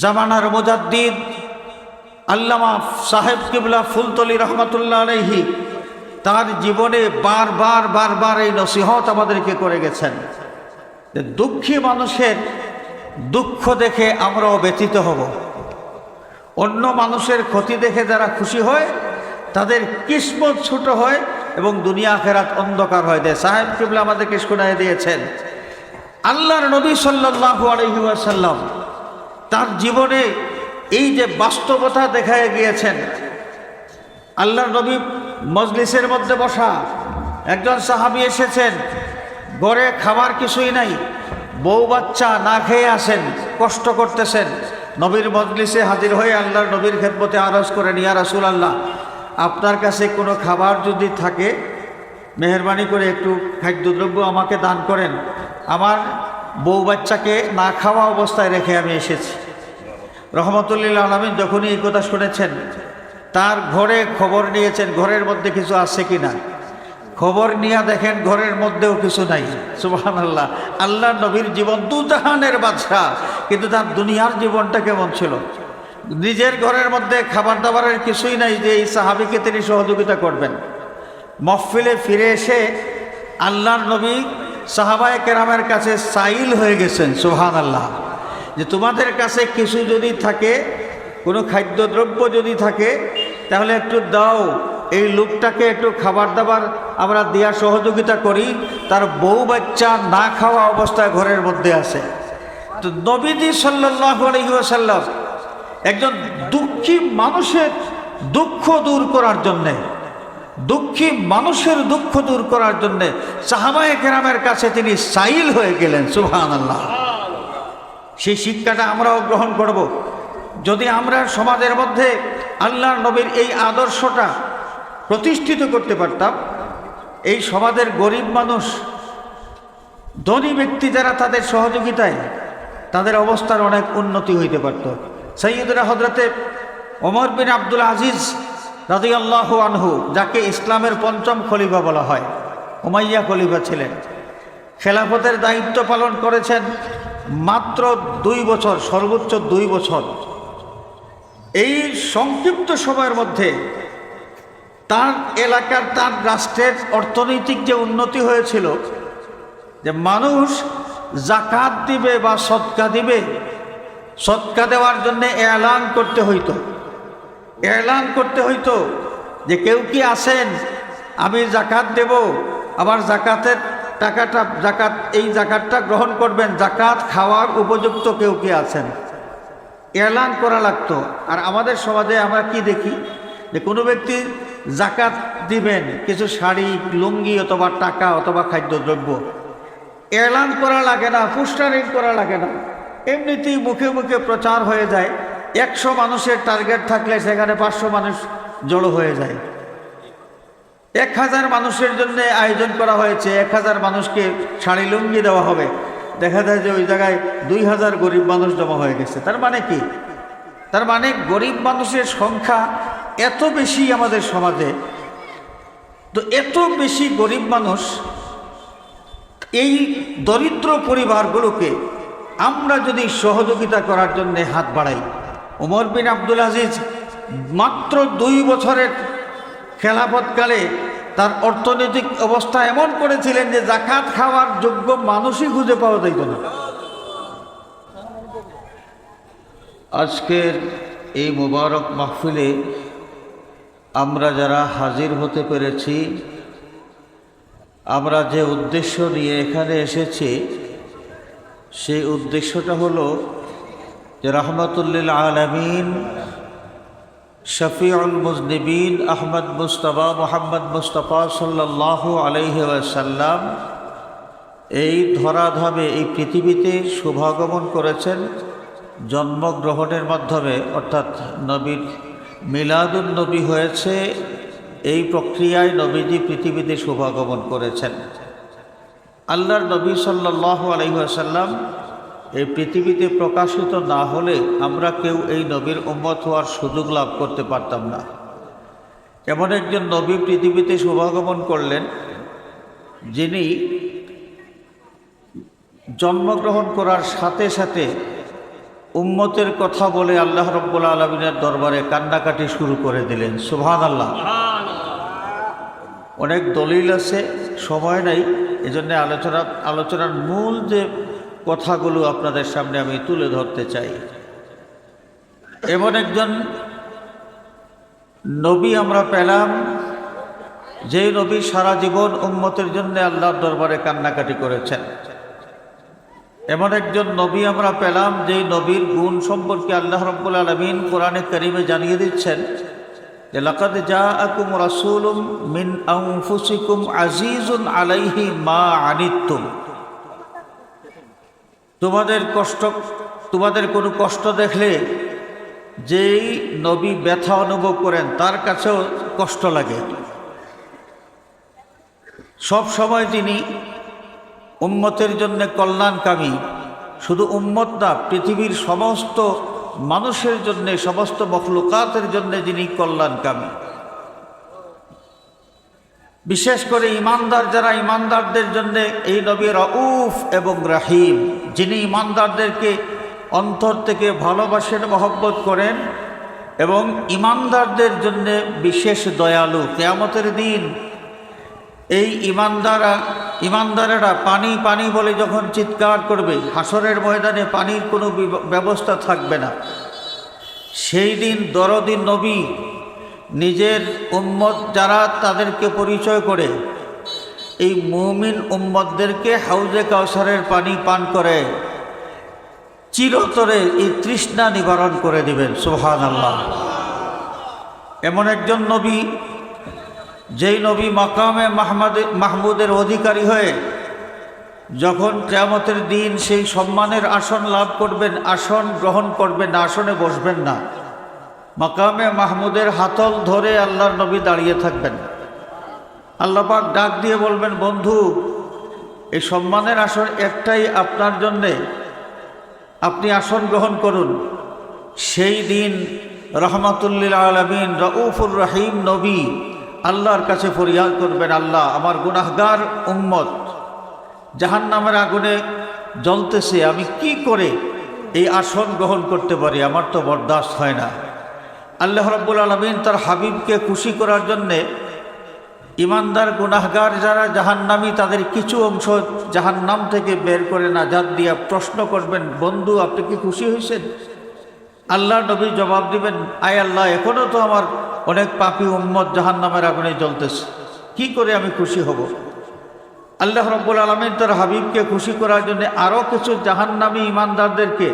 জামানার মুজাদ্দিদ আল্লামা সাহেব কিবলা ফুলতলি রহমতুল্লাহ আলহি তার জীবনে বারবার বারবার এই নসিহত আমাদেরকে করে গেছেন। দুঃখী মানুষের দুঃখ দেখে আমরাও ব্যথিত হব। অন্য মানুষের ক্ষতি দেখে যারা খুশি হয়, তাদের কিসমত ছোট হয় এবং দুনিয়া ফেরাত অন্ধকার হয়। দেয় সাহেব কিবলা আমাদেরকে শোনায় দিয়েছেন, আল্লাহর নবী সাল্লাহু আলহিউসাল্লাম তার জীবনে এই যে বাস্তবতা দেখায় গিয়েছেন, আল্লাহর নবী মজলিসের মধ্যে বসা একজন সাহাবি এসেছেন গড়ে খাবার কিছুই নাই, বউ বাচ্চা না খেয়ে আসেন, কষ্ট করতেছেন, নবীর মজলিসে হাজির হয়ে আল্লাহর নবীর খেদমতে আরজ করেন ইয়া রাসুল আল্লাহ আপনার কাছে কোনো খাবার যদি থাকে, মেহরবানি করে একটু খাদ্যদ্রব্য আমাকে দান করেন, আমার বউ বাচ্চাকে না খাওয়া অবস্থায় রেখে আমি এসেছি। রহমতুল্লাহ আলমিন যখনই এই কথা শুনেছেন, তার ঘরে খবর নিয়েছেন, ঘরের মধ্যে কিছু আছে কি না? খবর নিয়ে দেখেন ঘরের মধ্যেও কিছু নাই। সুবাহান আল্লাহ আল্লাহ নবীর জীবন দুজাহানের বাদশাহ, কিন্তু তার দুনিয়ার জীবনটা কেমন ছিল? নিজের ঘরের মধ্যে খাবার দাবারের কিছুই নাই যে এই সাহাবিকে তিনি সহযোগিতা করবেন। মফফিলে ফিরে এসে আল্লাহর নবী সাহাবায় কেরামের কাছে সাইল হয়ে গেছেন সুহান আল্লাহ যে তোমাদের কাছে কিছু যদি থাকে, কোনো খাদ্যদ্রব্য যদি থাকে, তাহলে একটু দাও। এই লোকটাকে একটু খাবার দাবার আমরা দেওয়ার সহযোগিতা করি। তার বউ বাচ্চা না খাওয়া অবস্থায় ঘরের মধ্যে আছে। তো নবীজি সাল্লাহ একজন দুঃখী মানুষের দুঃখ দূর করার জন্যে, দুঃখী মানুষের দুঃখ দূর করার জন্যে সাহাবায় কেরামের কাছে তিনি সাইল হয়ে গেলেন সুহান আল্লাহ সেই শিক্ষাটা আমরাও গ্রহণ করব। যদি আমরা সমাজের মধ্যে আল্লাহ নবীর এই আদর্শটা প্রতিষ্ঠিত করতে পারতাম, এই সমাজের গরিব মানুষ, ধনী ব্যক্তি যারা তাদের সহযোগিতায় তাদের অবস্থার অনেক উন্নতি হইতে পারত। সৈয়দরা হজরতে ওমর বিন আব্দুল আজিজ রাজি আল্লাহ আনহু, যাকে ইসলামের পঞ্চম খলিফা বলা হয়, উমাইয়া খলিফা ছিলেন। খেলাফতের দায়িত্ব পালন করেছেন। মাত্র দুই বছর, সর্বোচ্চ দুই বছর। এই সংক্ষিপ্ত সময়ের মধ্যে তার এলাকার, তার রাষ্ট্রের অর্থনৈতিক যে উন্নতি হয়েছিল, যে মানুষ জাকাত দিবে বা সৎকা দিবে সৎকা দেওয়ার জন্য এলান করতে হইতো। এলান করতে হইতো যে কেউ কি আসেন, আমি জাকাত দেব, আবার জাকাতের টাকাটা জাকাত, এই জাকাতটা গ্রহণ করবেন। জাকাত খাওয়ার উপযুক্ত কেউ কি আছেন? এলান করা লাগতো। আর আমাদের সমাজে আমরা কি দেখি? যে কোনো ব্যক্তি জাকাত দিবেন, কিছু শাড়ি, লুঙ্গি অথবা টাকা অথবা খাদ্যদ্রব্য। এলান করা লাগে না পোস্টারিং করা লাগে না। এমনিতেই মুখে মুখে প্রচার হয়ে যায়। একশো মানুষের টার্গেট থাকলে সেখানে পাঁচশো মানুষ জড়ো হয়ে যায়। এক হাজার মানুষের জন্য আয়োজন করা হয়েছে। এক হাজার মানুষকে শাড়ি লুঙ্গি দেওয়া হবে। দেখা যায় যে ওই জায়গায় দুই হাজার গরিব মানুষ জমা হয়ে গেছে। তার মানে কি? তার মানে গরিব মানুষের সংখ্যা এত বেশি আমাদের সমাজে। তো এত বেশি গরিব মানুষ এই দরিদ্র পরিবারগুলোকে আমরা যদি সহযোগিতা করার জন্য হাত বাড়াই। উমর বিন আব্দুল আজিজ মাত্র দুই বছরের খেলাফতকালে তার অর্থনৈতিক অবস্থা এমন করেছিলেন যে জাকাত খাওয়ার যোগ্য মানুষই খুঁজে পাওয়া যাইত না। আজকের এই মুবারক মাহফিলে আমরা যারা হাজির হতে পেরেছি, আমরা যে উদ্দেশ্য নিয়ে এখানে এসেছি, সেই উদ্দেশ্যটা হলো যে রহমতুল্লিল আলমিন শফিউল মুজনিবিন আহমদ মুস্তফা মোহাম্মদ মুস্তফা সাল্লাহ আলহি ওয়াসাল্লাম এই ধরাধামে এই পৃথিবীতে শুভাগমন করেছেন জন্মগ্রহণের মাধ্যমে, অর্থাৎ নবীর মিলাদুল নবী হয়েছে, এই প্রক্রিয়ায় নবীজি পৃথিবীতে শুভাগমন করেছেন। আল্লাহর নবী সাল্লাহ আলহিহাসাল্লাম এই পৃথিবীতে প্রকাশিত না হলে আমরা কেউ এই নবীর উম্মত হওয়ার সুযোগ লাভ করতে পারতাম না। এমন একজন নবী পৃথিবীতে শুভাগমন করলেন যিনি জন্মগ্রহণ করার সাথে সাথে উম্মতের কথা বলে আল্লাহ রব্বুল আলমিনের দরবারে কান্নাকাটি শুরু করে দিলেন। সুভান আল্লাহ অনেক দলিল আছে সময় নাই এজন্য আলোচনা আলোচনার মূল যে কথাগুলো আপনাদের সামনে আমি তুলে ধরতে চাই। এমন একজন নবী আমরা পেলাম, যে নবী সারা জীবন উম্মতের জন্য আল্লাহর দরবারে কান্নাকাটি করেছেন। এমন একজন নবী আমরা পেলাম, যে নবীর গুণ সম্পর্কে আল্লাহ রব্বুল আলমিন কোরআনে করিমে জানিয়ে দিচ্ছেন যে, লাকাদ যা আকুম রাসুলুম মিন আউফুসিকুম আজিজুন আলাইহি মা আনিত্তুম। তোমাদের কষ্ট, তোমাদের কোনো কষ্ট দেখলে যেই নবী ব্যথা অনুভব করেন, তার কাছেও কষ্ট লাগে। সব সময় তিনি উম্মতের জন্য কল্যাণকামী। শুধু উম্মত না, পৃথিবীর সমস্ত মানুষের জন্যে, সমস্ত মখলুকাতের জন্যে যিনি কল্যাণকামী। বিশেষ করে ইমানদার যারা ইমানদারদের জন্য এই নবী রউফ এবং রাহিম, যিনি ইমানদারদেরকে অন্তর থেকে ভালোবাসেন, মহব্বত করেন এবং ইমানদারদের জন্য বিশেষ দয়ালু। কেয়ামতের দিন এই ইমানদারা, ইমানদারেরা পানি পানি বলে যখন চিৎকার করবে, হাসরের ময়দানে পানির কোনো ব্যবস্থা থাকবে না। সেই দিন দরদিন নবী নিজের উম্মত যারা তাদেরকে পরিচয় করে, এই মুমিন উম্মতদেরকে হাউজে কাউসারের পানি পান করে, চিরতরে এই তৃষ্ণা নিবারণ করে দিবেন সোহান আল্লাহ এমন একজন নবী, যেই নবী মাকামে মাহমাদে, মাহমুদের অধিকারী হয়ে যখন কেয়ামতের দিন সেই সম্মানের আসন লাভ করবেন, আসন গ্রহণ করবেন, আসনে বসবেন না। মাকামে মাহমুদের হাতল ধরে আল্লাহর নবী দাঁড়িয়ে থাকবেন। আল্লাপাক ডাক দিয়ে বলবেন, বন্ধু, এই সম্মানের আসন একটাই আপনার জন্যে। আপনি আসন গ্রহণ করুন। সেই দিন রহমাতুল্লিল আলমিন রউফুর রহিম নবী আল্লাহর কাছে ফরিয়াদ করবেন, আল্লাহ, আমার গুনাহগার উম্মত জাহান নামের আগুনে জ্বলতেছে, আমি কি করে এই আসন গ্রহণ করতে পারি? আমার তো বরদাস্ত হয় না। আল্লাহ রব্বুল আলমিন তার হাবিবকে খুশি করার জন্যে ইমানদার গুনাহগার যারা জাহান্নামি, তাদের কিছু অংশ জাহান্নাম থেকে বের করে নাজাদ দিয়া প্রশ্ন করবেন, বন্ধু, আপনি কি খুশি হয়েছেন আল্লাহ নবী জবাব দিবেন, আয় আল্লাহ এখনও তো আমার অনেক পাপি উম্মত জাহান্নামের আগুনে জ্বলতেছে। কি করে আমি খুশি হব? আল্লাহ রব্বুল আলমিন তার হাবিবকে খুশি করার জন্য আরও কিছু জাহান্নামি ইমানদারদেরকে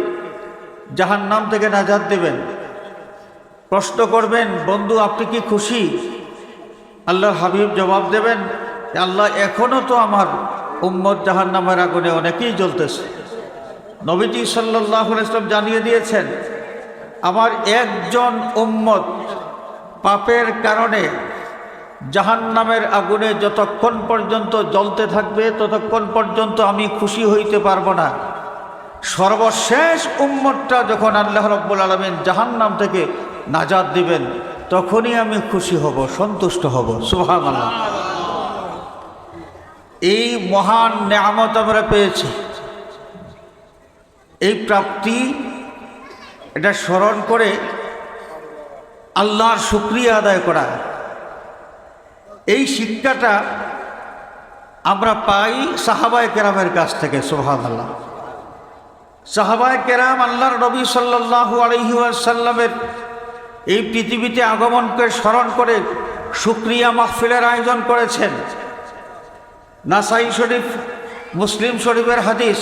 জাহান্নাম থেকে নাজাদ দেবেন। প্রশ্ন করবেন, বন্ধু, আপনি কি খুশি? আল্লাহর হাবিব জবাব দেবেন আল্লাহ এখনও তো আমার উম্মদ জাহান নামের আগুনে অনেকেই জ্বলতেছে। নবীজি সাল্লাহ ইসলাম জানিয়ে দিয়েছেন, আমার একজন উম্মত পাপের কারণে জাহান নামের আগুনে যতক্ষণ পর্যন্ত জ্বলতে থাকবে, ততক্ষণ পর্যন্ত আমি খুশি হইতে পারব না। সর্বশেষ উম্মতটা যখন আল্লাহ রব্বুল আলমিন জাহান নাম থেকে নাজাদ দিবেন, তখনই আমি খুশি হব, সন্তুষ্ট হব। সুহান আল্লাহ এই মহান নেয়ামত আমরা পেয়েছি। এই প্রাপ্তি, এটা স্মরণ করে আল্লাহর শুক্রিয়া আদায় করা। এই শিক্ষাটা আমরা পাই সাহাবায় কেরামের কাছ থেকে সোহান আল্লাহ সাহাবায় কেরাম আল্লাহর নবী সাল্লাহ আলহিউসাল্লামের এই পৃথিবীতে আগমনকে স্মরণ করে সুক্রিয়া মাহফিলের আয়োজন করেছেন। নাসাই শরীফ, মুসলিম শরীফের হাদিস,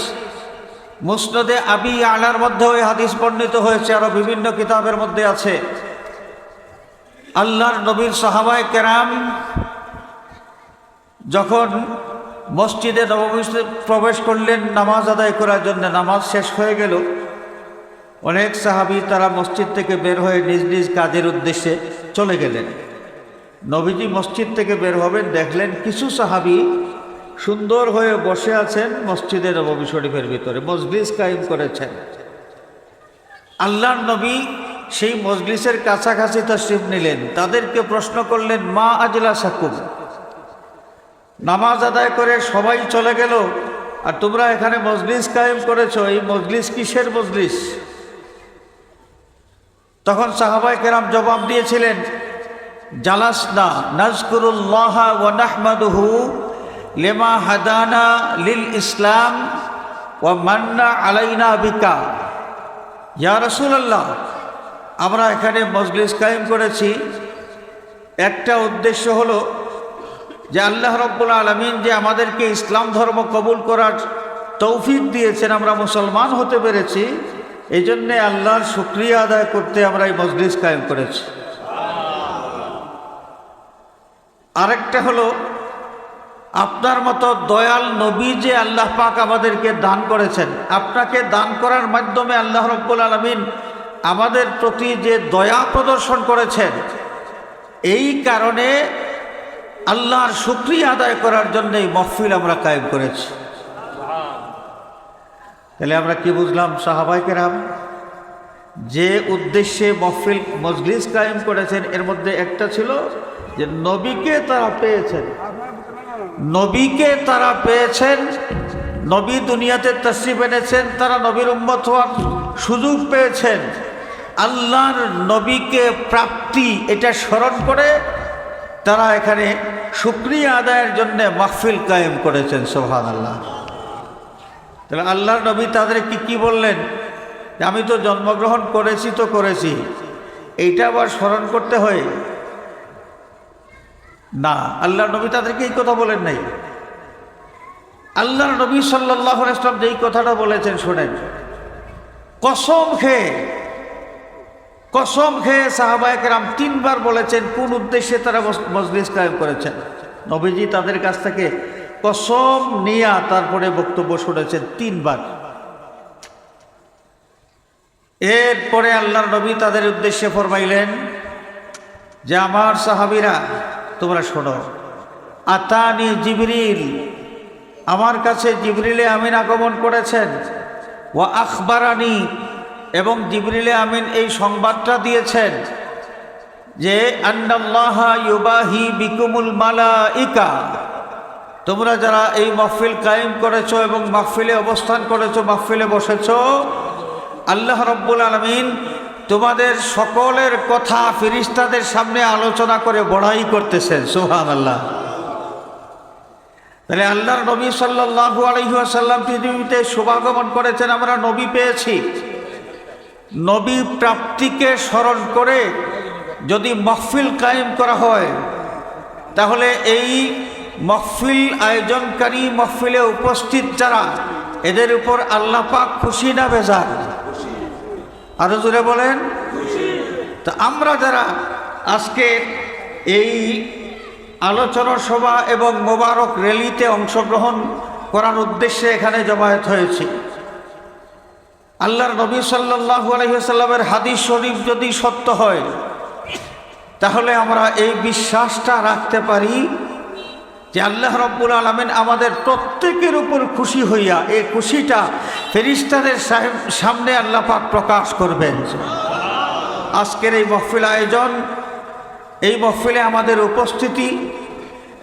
মুসনদে আবি আলার মধ্যে ওই হাদিস বর্ণিত হয়েছে আরও বিভিন্ন কিতাবের মধ্যে আছে। আল্লাহর নবীর সাহাবায় কেরাম যখন মসজিদে নবমীতে প্রবেশ করলেন, নামাজ আদায় করার জন্য, নামাজ শেষ হয়ে গেল অনেক সাহাবি তারা মসজিদ থেকে বের হয়ে নিজ নিজ কাজের উদ্দেশ্যে চলে গেলেন। নবীজি মসজিদ থেকে বের হবেন, দেখলেন কিছু সাহাবি সুন্দর হয়ে বসে আছেন মসজিদে নবী শরীফের ভিতরে, মজলিস কায়েম করেছেন। আল্লাহর নবী সেই মজলিসের কাছাকাছি তশরিফ নিলেন। তাদেরকে প্রশ্ন করলেন, মা আজলা সাকুম নামাজ আদায় করে সবাই চলে গেল, আর তোমরা এখানে মজলিস কায়েম করেছ, এই মজলিস কিসের মজলিস? তখন সাহাবাই কেরাম জবাব দিয়েছিলেন, জালাসনা নাজকুরুল্লাহ ওয়া নাহমাদুহু লেমা হাদানা লিল ইসলাম ওয়া মান্না আলাইনা বিকা। ইয়া রাসূলুল্লাহ, আমরা এখানে মজলিস কায়েম করেছি। একটা উদ্দেশ্য হলো যে আল্লাহ রব্বুল আলমিন যে আমাদেরকে ইসলাম ধর্ম কবুল করার তৌফিক দিয়েছেন, আমরা মুসলমান হতে পেরেছি। এই জন্যে আল্লাহর শুক্রিয়া আদায় করতে আমরা এই মজলিস কায়েম করেছি। আরেকটা হলো, আপনার মতো দয়াল নবী যে আল্লাহ পাক আমাদেরকে দান করেছেন, আপনাকে দান করার মাধ্যমে আল্লাহ রব্বুল আলমিন আমাদের প্রতি যে দয়া প্রদর্শন করেছেন, এই কারণে আল্লাহর শুক্রিয়া আদায় করার জন্য এই মহফিল আমরা কায়েম করেছি। তাহলে আমরা কি বুঝলাম, সাহাবাইকেরাম? যে উদ্দেশ্যে মহফিল মজলিস কায়েম করেছেন, এর মধ্যে একটা ছিল যে নবীকে তারা পেয়েছেন। নবীকে তারা পেয়েছেন, নবী দুনিয়াতে তসরিফ এনেছেন, তারা নবীর উম্মত হওয়ার সুযোগ পেয়েছেন। আল্লাহর নবীকে প্রাপ্তি, এটা স্মরণ করে তারা এখানে শুক্রিয়া আদায়ের জন্য মাহফিল কায়েম করেছেন সোহান আল্লাহ তাহলে আল্লাহর নবী তাদেরকে কি কি বললেন আমি তো জন্মগ্রহণ করেছি তো করেছি। এইটা আবার স্মরণ করতে হয়। না আল্লাহ নবী তাদেরকে এই কথা বলেন নাই। আল্লাহর নবী সাল্লাহ ইসলাম যেই কথাটা বলেছেন, শোনেন। কসম খেয়ে কসম খেয়ে সাহাবায়ক রাম তিনবার বলেছেন, কোন উদ্দেশ্যে তারা মজলিস কায়েম করেছেন। নবীজি তাদের কাছ থেকে কসম নিয়া তারপরে বক্তব্য শুনেছেন তিনবার। এরপরে আল্লাহর নবী তাদের উদ্দেশ্যে ফরমাইলেন যে, আমার সাহাবিরা, তোমরা শোনো। আতানি জিবরিল, আমার কাছে জিবরিলে আমিন আগমন করেছেন। ও আখবারানি, এবং জিবরিলে আমিন এই সংবাদটা দিয়েছেন যে, আন্নাল্লাহ ইউবাহি বিকুমুল মালা ইকা তোমরা যারা এই মহফিল কায়েম করেছ এবং মাহফিলে অবস্থান করেছ, মাহফিলে বসেছ, আল্লাহ রব্বুল আলমিন তোমাদের সকলের কথা ফিরিস্তাদের সামনে আলোচনা করে বড়াই করতেছেন সুহান আল্লাহ তাহলে আল্লাহর নবী সাল্লাহু আলহিহাসাল্লাম পৃথিবীতে শুভাগমন করেছেন, আমরা নবী পেয়েছি। নবী প্রাপ্তিকে স্মরণ করে যদি মহফিল কায়েম করা হয়, তাহলে এই মহফিল আয়োজনকারী মহফিলে উপস্থিত যারা, এদের উপর আল্লাহ পাক খুশি না বেজার? আরও জোরে বলেন। তো আমরা যারা আজকে এই আলোচনা সভা এবং মোবারক র্যালিতে অংশগ্রহণ করার উদ্দেশ্যে এখানে জমায়েত হয়েছি। আল্লাহর নবী সাল্লাহু আলহিসাল্লামের হাদিস শরীফ যদি সত্য হয়, তাহলে আমরা এই বিশ্বাসটা রাখতে পারি যে আল্লাহ রব্বুল আলমিন আমাদের প্রত্যেকের উপর খুশি হইয়া এই খুশিটা ফেরিস্তাদের সাহেব সামনে আল্লাহ পাক প্রকাশ করবেন। আজকের এই মহফিল আয়োজন, এই মহফিলে আমাদের উপস্থিতি,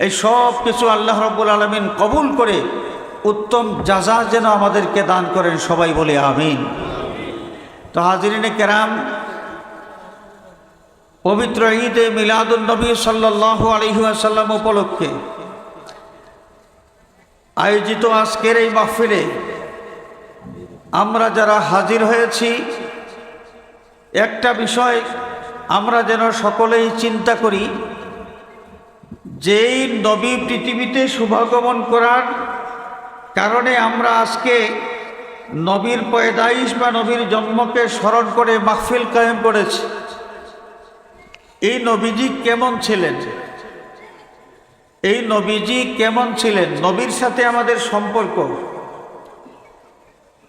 এই সব কিছু আল্লাহ রব্বুল আলমিন কবুল করে উত্তম যাজা যেন আমাদেরকে দান করেন সবাই বলে আমিন। তো হাজিরিনে কেরাম, পবিত্র ঈদে মিলাদুল নবী সাল্লাহ আলহিহাসাল্লাম উপলক্ষে আয়োজিত আজকের এই মাহফিলে আমরা যারা হাজির হয়েছি, একটা বিষয় আমরা যেন সকলেই চিন্তা করি, যেই নবী পৃথিবীতে শুভাগমন করার কারণে আমরা আজকে নবীর পয়দাইশ বা নবীর জন্মকে স্মরণ করে মাহফিল কায়েম করেছি। এই নবীজি কেমন ছিলেন? এই নবীজি কেমন ছিলেন? নবীর সাথে আমাদের সম্পর্ক।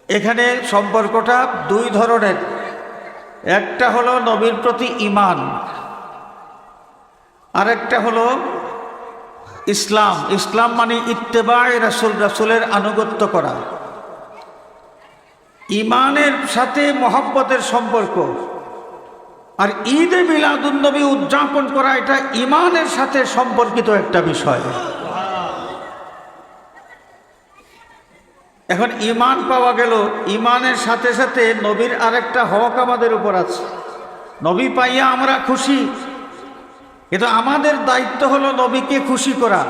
এখানে সম্পর্কটা দুই ধরনের। একটা হলো নবীর প্রতি ইমান আরেকটা হলো ইসলাম। ইসলাম মানে ইত্তেবায় রাসুল, রাসুলের আনুগত্য করা। ইমানের সাথে মহব্বতের সম্পর্ক। আর ঈদে মিলাদুন্নবী উদযাপন করা এটা ইমানের সাথে সম্পর্কিত একটা বিষয়। এখন ইমান পাওয়া গেল ইমানের সাথে সাথে নবীর আরেকটা হক আমাদের উপর আছে। নবী পাইয়া আমরা খুশি, কিন্তু আমাদের দায়িত্ব হলো নবীকে খুশি করা।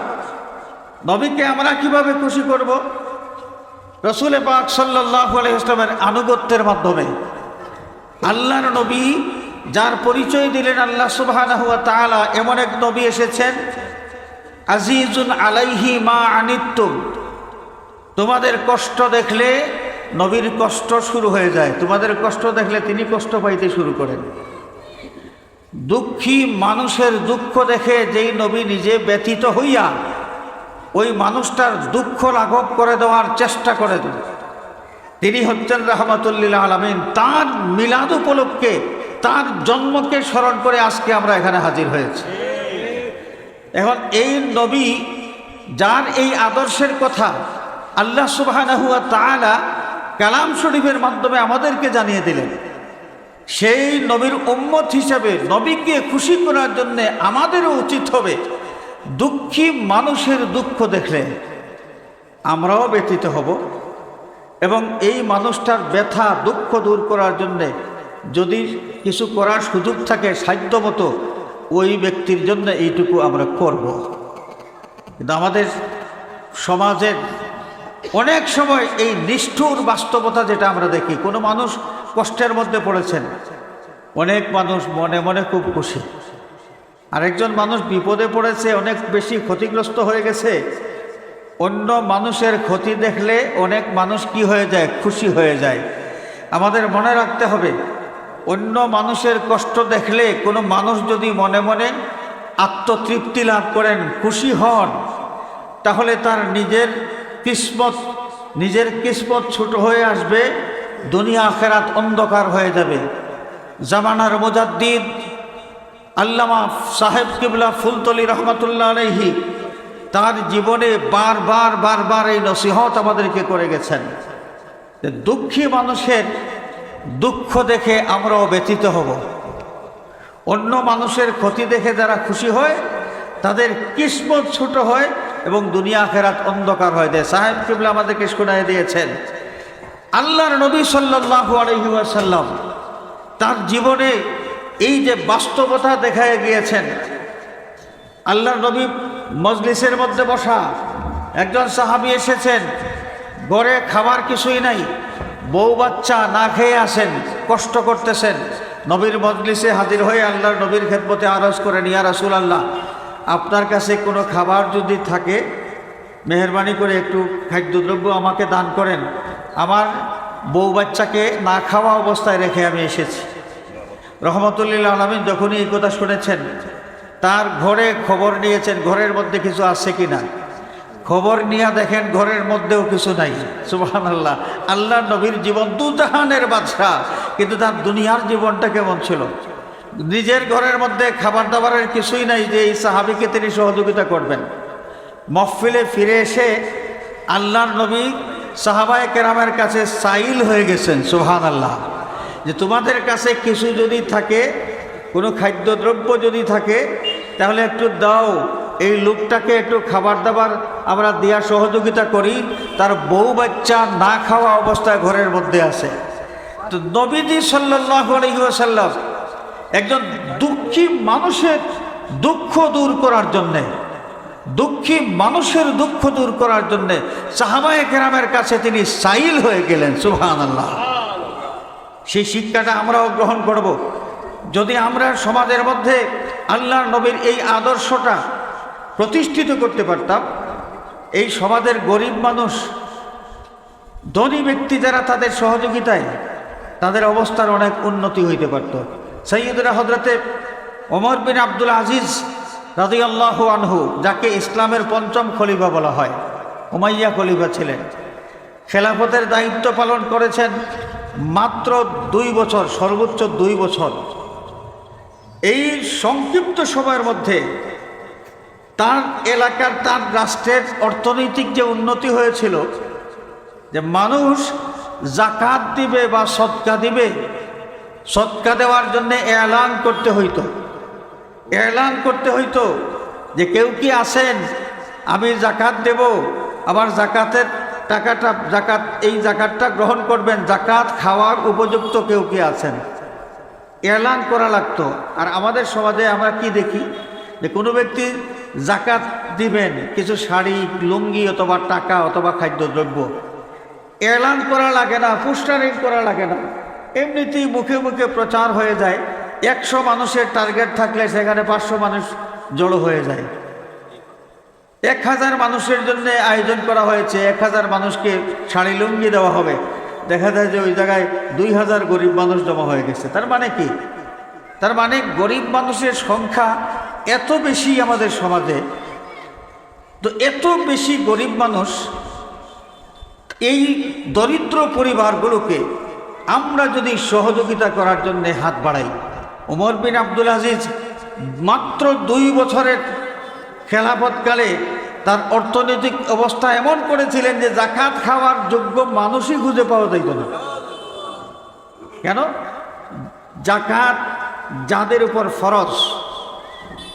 নবীকে আমরা কীভাবে খুশি করব? রসুল পাক সাল্লাহ ইসলামের আনুগত্যের মাধ্যমে। আল্লাহর নবী যার পরিচয় দিলেন আল্লাহ সুবাহ এমন এক নবী এসেছেন, আজিজুন আলাইহি মা আনিত্তুম তোমাদের কষ্ট দেখলে নবীর কষ্ট শুরু হয়ে যায়, তোমাদের কষ্ট দেখলে তিনি কষ্ট পাইতে শুরু করেন। দুঃখী মানুষের দুঃখ দেখে যেই নবী নিজে ব্যথিত হইয়া ওই মানুষটার দুঃখ লাঘব করে দেওয়ার চেষ্টা করে দেন। তিনি হচ্ছেন রহমতুল্লিল আলমিন, তার মিলাদ উপলক্ষে তার জন্মকে স্মরণ করে আজকে আমরা এখানে হাজির হয়েছি। এখন এই নবী যার এই আদর্শের কথা আল্লাহ সুবাহ কালাম শরীফের মাধ্যমে আমাদেরকে জানিয়ে দিলেন, সেই নবীর উম্মত হিসাবে নবীকে খুশি করার জন্য আমাদেরও উচিত হবে দুঃখী মানুষের দুঃখ দেখলে আমরাও ব্যতীত হব এবং এই মানুষটার ব্যথা, দুঃখ দূর করার জন্যে যদি কিছু করার সুযোগ থাকে সাধ্য মতো ওই ব্যক্তির জন্য এইটুকু আমরা করব। কিন্তু আমাদের সমাজের অনেক সময় এই নিষ্ঠুর বাস্তবতা যেটা আমরা দেখি, কোনো মানুষ কষ্টের মধ্যে পড়েছেন, অনেক মানুষ মনে মনে খুব খুশি। আরেকজন মানুষ বিপদে পড়েছে, অনেক বেশি ক্ষতিগ্রস্ত হয়ে গেছে, অন্য মানুষের ক্ষতি দেখলে অনেক মানুষ কি হয়ে যায়? খুশি হয়ে যায়। আমাদের মনে রাখতে হবে অন্য মানুষের কষ্ট দেখলে কোনো মানুষ যদি মনে মনে আত্মতৃপ্তি লাভ করেন, খুশি হন, তাহলে তার নিজের কিসমত নিজের কিসমত ছোট হয়ে আসবে, দুনিয়া আখেরাত অন্ধকার হয়ে যাবে। জামানার মোজাদ্দিদ আল্লামা সাহেব কিবলা ফুলতলি রহমতুল্লাহ আলহি তার জীবনে বারবার বারবার এই নসিহত আমাদেরকে করে গেছেন। দুঃখী মানুষের দুঃখ দেখে আমরাও ব্যতীত হব। অন্য মানুষের ক্ষতি দেখে যারা খুশি হয়, তাদের কিসমত ছোট হয় এবং দুনিয়া খেরাত অন্ধকার হয়ে। দেয় সাহেব কিবলা আমাদেরকে শোনায় দিয়েছেন, আল্লাহর নবী সাল্লাহ আলহিউসাল্লাম তার জীবনে এই যে বাস্তবতা দেখায় গিয়েছেন, আল্লাহর নবী মজলিসের মধ্যে বসা একজন সাহাবি এসেছেন, ঘরে খাবার কিছুই নাই বউ বাচ্চা না খেয়ে আসেন, কষ্ট করতেছেন। নবীর মজলিসে হাজির হয়ে আল্লাহর নবীর খেদমতে আরজ করেন ইয়া রাসুল আল্লাহ আপনার কাছে কোনো খাবার যদি থাকে, মেহরবানি করে একটু খাদ্যদ্রব্য আমাকে দান করেন। আমার বউ বাচ্চাকে না খাওয়া অবস্থায় রেখে আমি এসেছি। রহমতুল্লিল্লা আলমিন যখনই এই কথা শুনেছেন, তার ঘরে খবর নিয়েছেন, ঘরের মধ্যে কিছু আছে কি না খবর নিয়ে দেখেন ঘরের মধ্যেও কিছু নাই। সুবাহান আল্লাহ আল্লাহ নবীর জীবন দুজাহানের বাদশা কিন্তু তার দুনিয়ার জীবনটা কেমন ছিল? নিজের ঘরের মধ্যে খাবার দাবারের কিছুই নাই যে এই সাহাবিকে তিনি সহযোগিতা করবেন। মফফিলে ফিরে এসে আল্লাহর নবী সাহাবায় কেরামের কাছে সাইল হয়ে গেছেন সুহান আল্লাহ যে তোমাদের কাছে কিছু যদি থাকে, কোনো খাদ্যদ্রব্য যদি থাকে, তাহলে একটু দাও। এই লোকটাকে একটু খাবার দাবার আমরা দেওয়ার সহযোগিতা করি, তার বউ বাচ্চা না খাওয়া অবস্থায় ঘরের মধ্যে আছে তো নবীজি সাল্লাহ একজন দুঃখী মানুষের দুঃখ দূর করার জন্যে, দুঃখী মানুষের দুঃখ দূর করার জন্যে সাহাবায় কেরামের কাছে তিনি সাইল হয়ে গেলেন সুহান আল্লাহ সেই শিক্ষাটা আমরাও গ্রহণ করব। যদি আমরা সমাজের মধ্যে আল্লাহর নবীর এই আদর্শটা প্রতিষ্ঠিত করতে পারতাম। এই সমাজের গরিব মানুষ, ধনী ব্যক্তি যারা তাদের সহযোগিতায় তাদের অবস্থার অনেক উন্নতি হইতে পারত। সৈয়দরা হজরতে ওমর বিন আব্দুল আজিজ রাজি আল্লাহ আনহু, যাকে ইসলামের পঞ্চম খলিফা বলা হয়, উমাইয়া খলিফা ছিলেন। খেলাফতের দায়িত্ব পালন করেছেন মাত্র দুই বছর, সর্বোচ্চ দুই বছর। এই সংক্ষিপ্ত সময়ের মধ্যে তার এলাকার, তার রাষ্ট্রের অর্থনৈতিক যে উন্নতি হয়েছিল, যে মানুষ জাকাত দিবে বা সৎকা দিবে, সৎকা দেওয়ার জন্য এলান করতে হইতো। এলান করতে হইতো যে কেউ কি আসেন, আমি জাকাত দেব, আবার জাকাতের টাকাটা, জাকাত, এই জাকাতটা গ্রহণ করবেন, জাকাত খাওয়ার উপযুক্ত কেউ কি আছেন? এলান করা লাগতো। আর আমাদের সমাজে আমরা কি দেখি? যে কোনো ব্যক্তি জাকাত দিবেন, কিছু শাড়ি, লুঙ্গি অথবা টাকা অথবা খাদ্যদ্রব্য। এলান করা লাগে না, পোস্টারিং করা লাগে না। এমনিতেই মুখে মুখে প্রচার হয়ে যায়, একশো মানুষের টার্গেট থাকলে সেখানে পাঁচশো মানুষ জড়ো হয়ে যায়। এক হাজার মানুষের জন্য আয়োজন করা হয়েছে, এক হাজার মানুষকে শাড়ি, লুঙ্গি দেওয়া হবে। দেখা যায় যে ওই জায়গায় দুই হাজার গরিব মানুষ জমা হয়ে গেছে। তার মানে কি? তার মানে গরিব মানুষের সংখ্যা এত বেশি আমাদের সমাজে। তো এত বেশি গরিব মানুষ এই দরিদ্র পরিবারগুলোকে আমরা যদি সহযোগিতা করার জন্য হাত বাড়াই। ওমর বিন আব্দুল আজিজ মাত্র দুই বছরের খেলাফতকালে তার অর্থনৈতিক অবস্থা এমন করেছিলেন যে জাকাত খাওয়ার যোগ্য মানুষই খুঁজে পাওয়া যাইত না। কেন? জাকাত যাদের উপর ফরজ,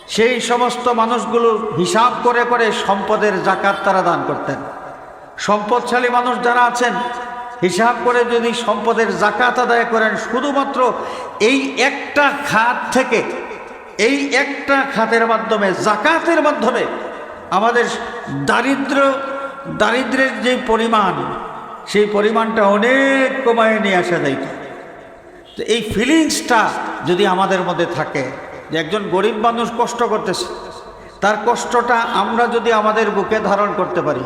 সেই সমস্ত মানুষগুলো হিসাব করে করে সম্পদের জাকাত তারা দান করতেন। সম্পদশালী মানুষ যারা আছেন, হিসাব করে যদি সম্পদের জাকাত আদায় করেন, শুধুমাত্র এই একটা খাত থেকে, এই একটা খাতের মাধ্যমে, জাকাতের মাধ্যমে আমাদের দারিদ্র, দারিদ্রের যে পরিমাণ, সেই পরিমাণটা অনেক কমায় নিয়ে আসা যাইত। তো এই ফিলিংসটা যদি আমাদের মধ্যে থাকে, যে একজন গরিব মানুষ কষ্ট করতেছে, তার কষ্টটা আমরা যদি আমাদের বুকে ধারণ করতে পারি,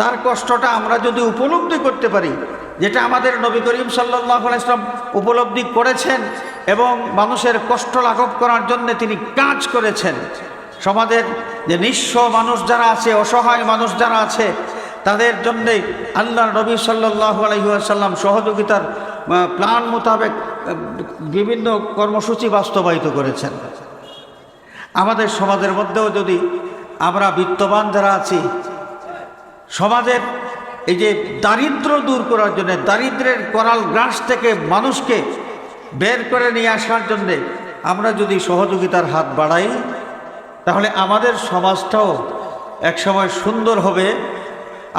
তার কষ্টটা আমরা যদি উপলব্ধি করতে পারি, যেটা আমাদের নবী করিম সাল্লাহ ইসলাম উপলব্ধি করেছেন এবং মানুষের কষ্ট লাঘব করার জন্য তিনি কাজ করেছেন, সমাজের যে নিঃস্ব মানুষ যারা আছে, অসহায় মানুষ যারা আছে তাদের জন্যে আল্লাহ নবী সাল্লাহ আলহিহাসাল্লাম সহযোগিতার প্ল্যান মোতাবেক বিভিন্ন কর্মসূচি বাস্তবায়িত করেছেন। আমাদের সমাজের মধ্যেও যদি আমরা বিত্তবান যারা আছি, সমাজের এই যে দারিদ্র দূর করার জন্য, দারিদ্রের করাল গ্রাস থেকে মানুষকে বের করে নিয়ে আসার জন্যে আমরা যদি সহযোগিতার হাত বাড়াই, তাহলে আমাদের সমাজটাও একসময় সুন্দর হবে।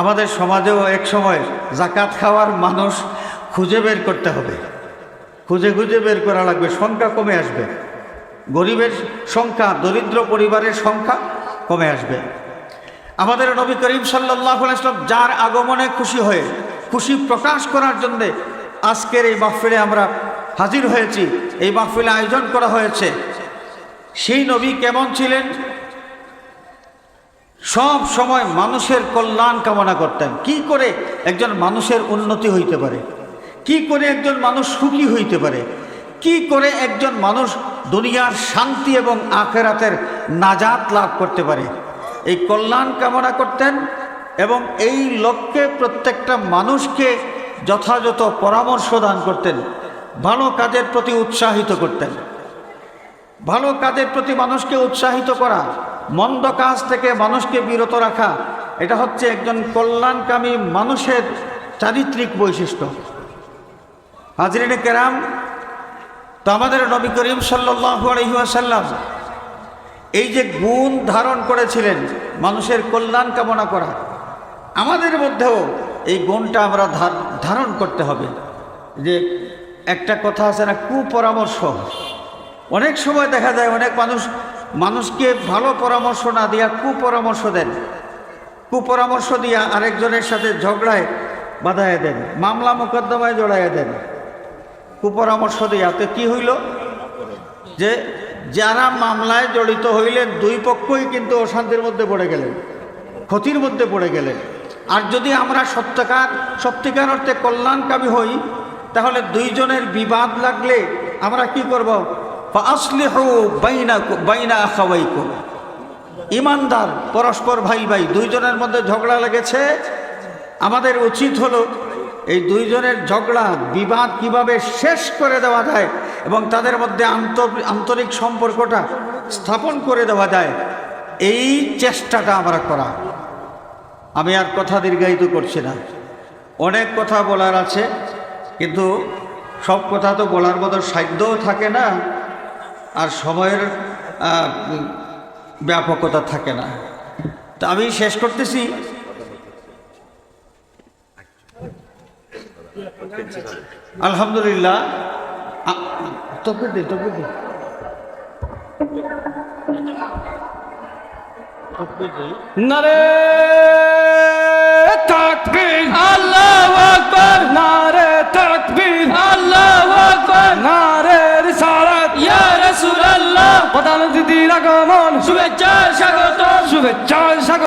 আমাদের সমাজেও এক সময় জাকাত খাওয়ার মানুষ খুঁজে বের করতে হবে। খুঁজে খুঁজে বের করা লাগবে, সংখ্যা কমে আসবে। গরিবের সংখ্যা, দরিদ্র পরিবারের সংখ্যা কমে আসবে। আমাদের নবী করিম সাল্লাহ ইসলাম যার আগমনে খুশি হয়ে, খুশি প্রকাশ করার জন্যে আজকের এই মাহফিলে আমরা হাজির হয়েছি। এই মাহফিলে আয়োজন করা হয়েছে। সেই নবী কেমন ছিলেন? সব সময় মানুষের কল্যাণ কামনা করতেন। কি করে একজন মানুষের উন্নতি হইতে পারে? কি করে একজন মানুষ সুখী হইতে পারে? কি করে একজন মানুষ দুনিয়ার শান্তি এবং আখেরাতের নাজাত লাভ করতে পারে? এই কল্যাণ কামনা করতেন এবং এই লক্ষ্যে প্রত্যেকটা মানুষকে যথাযথ পরামর্শ দান করতেন, ভালো কাজের প্রতি উৎসাহিত করতেন। ভালো কাজের প্রতি মানুষকে উৎসাহিত করা মন্দ কাজ থেকে মানুষকে বিরত রাখা, এটা হচ্ছে একজন কল্যাণকামী মানুষের চারিত্রিক বৈশিষ্ট্য। হাজরিনে কেরাম, তো আমাদের নবী করিম সাল্লাহ আলহিহাসাল্লাম এই যে গুণ ধারণ করেছিলেন মানুষের কল্যাণ কামনা করা, আমাদের মধ্যেও এই গুণটা আমরা ধারণ করতে হবে। যে একটা কথা আছে না, কুপরামর্শ। অনেক সময় দেখা যায় অনেক মানুষ মানুষকে ভালো পরামর্শ না দিয়া কুপরামর্শ দেন। কুপরামর্শ দিয়া আরেকজনের সাথে ঝগড়ায় বাধায় দেন, মামলা মোকদ্দমায় জড়াইয়া দেন। কুপরামর্শ দিয়া, তো কি হইল? যে যারা মামলায় জড়িত হইলেন, দুই পক্ষই কিন্তু অশান্তির মধ্যে পড়ে গেলেন, ক্ষতির মধ্যে পড়ে গেলেন। আর যদি আমরা সত্যকার, সত্যিকার অর্থে কল্যাণকামী হই, তাহলে দুইজনের বিবাদ লাগলে আমরা কি করব? ইমানদার, পরস্পর ভাই ভাই, দুইজনের মধ্যে ঝগড়া লেগেছে। আমাদের উচিত হলো এই দুইজনের ঝগড়া, বিবাদ কীভাবে শেষ করে দেওয়া যায় এবং তাদের মধ্যে আন্ত- আন্তরিক সম্পর্কটা স্থাপন করে দেওয়া যায়, এই চেষ্টাটা আমরা করা। আমি আর কথা দীর্ঘায়িত করছি না। অনেক কথা বলার আছে, কিন্তু সব কথা তো বলার মতো সাধ্যও থাকে না। আর সময়ের ব্যাপকতা থাকে না। তা আমি শেষ করতেছি। আলহামদুলিল্লাহ। তকবির দে তকবির দে। নারে তাকবীর। আল্লাহু আকবার। নারে তাকবীর। আল্লাহু আকবার। নারে প্রধান অতিথির আগমন। শুভেচ্ছা স্বাগত শুভেচ্ছা স্বাগত